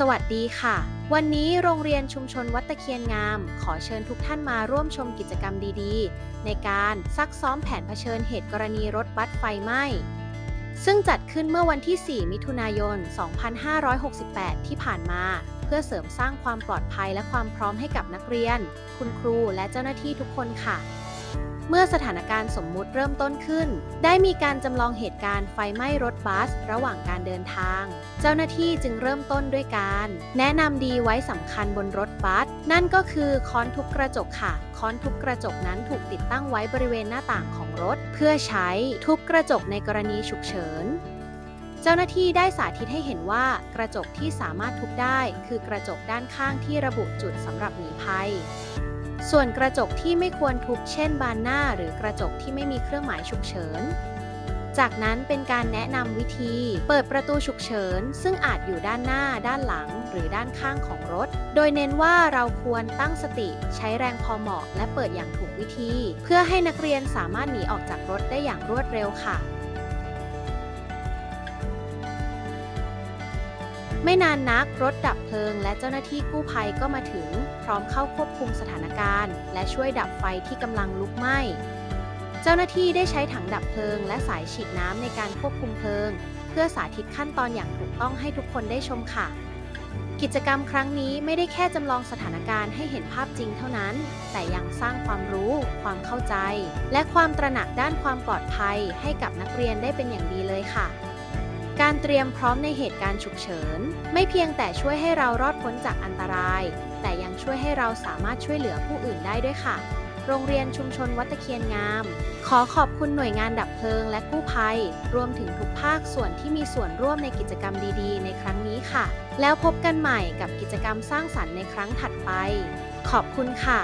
สวัสดีค่ะ วันนี้โรงเรียนชุมชนวัดตะเคียนงาม ขอเชิญทุกท่านมาร่วมชมกิจกรรมดีๆ ในการซักซ้อมแผนเผชิญเหตุกรณีรถบัสไฟไหม้ ซึ่งจัดขึ้นเมื่อวันที่ 4 มิถุนายน 2568 ที่ผ่านมา เพื่อเสริมสร้างความปลอดภัยและความพร้อมให้กับนักเรียน คุณครูและเจ้าหน้าที่ทุกคนค่ะ เมื่อสถานการณ์สมมุติเริ่มต้นขึ้น ได้มีการจำลองเหตุการณ์ไฟไหม้รถบัสระหว่างการเดินทาง เจ้าหน้าที่จึงเริ่มต้นด้วยการ แนะนำดีไว้สำคัญบนรถบัส นั่นก็คือค้อนทุบกระจกค่ะ ค้อนทุบกระจกนั้นถูกติดตั้งไว้บริเวณหน้าต่างของรถ เพื่อใช้ทุบกระจกในกรณีฉุกเฉินเจ้าหน้าที่ได้สาธิตให้เห็นว่ากระจกที่สามารถทุบได้ คือกระจกด้านข้างที่ระบุจุดสำหรับหนีภัย ส่วนกระจกที่ไม่ควรทุบเช่นบานหน้าหรือกระจกที่ไม่มีเครื่องหมายฉุกเฉิน จากนั้นเป็นการแนะนำวิธี เปิดประตูฉุกเฉิน ซึ่งอาจอยู่ด้านหน้า ด้านหลัง หรือด้านข้างของรถ โดยเน้นว่าเราควรตั้งสติ ใช้แรงพอเหมาะ และเปิดอย่างถูกวิธี เพื่อให้นักเรียนสามารถหนีออกจากรถได้อย่างรวดเร็วค่ะ ไม่นานนักรถดับเพลิง และเจ้าหน้าที่กู้ภัยก็มาถึง พร้อมเข้าควบคุมสถานการณ์ และช่วยดับไฟที่กำลังลุกไหม้ เจ้าหน้าที่ได้ใช้ถังดับเพลิง และสายฉีดน้ำในการควบคุมเพลิง เพื่อสาธิตขั้นตอนอย่างถูกต้องให้ทุกคนได้ชมค่ะ กิจกรรมครั้งนี้ไม่ได้แค่จำลองสถานการณ์ให้เห็นภาพจริงเท่านั้น แต่ยังสร้างความรู้ ความเข้าใจ และความตระหนักด้านความปลอดภัย ให้กับนักเรียนได้เป็นอย่างดีเลยค่ะ การเตรียมพร้อมในเหตุการณ์ฉุกเฉิน ไม่เพียงแต่ช่วยให้เรารอดพ้นจากอันตราย แต่ยังช่วยให้เราสามารถช่วยเหลือผู้อื่นได้ด้วยค่ะ โรงเรียนชุมชนวัดตะเคียนงาม ขอขอบคุณหน่วยงานดับเพลิงและกู้ภัย รวมถึงทุกภาคส่วนที่มีส่วนร่วมในกิจกรรมดีๆ ในครั้งนี้ค่ะ แล้วพบกันใหม่กับกิจกรรมสร้างสรรค์ในครั้งถัดไป ขอบคุณค่ะ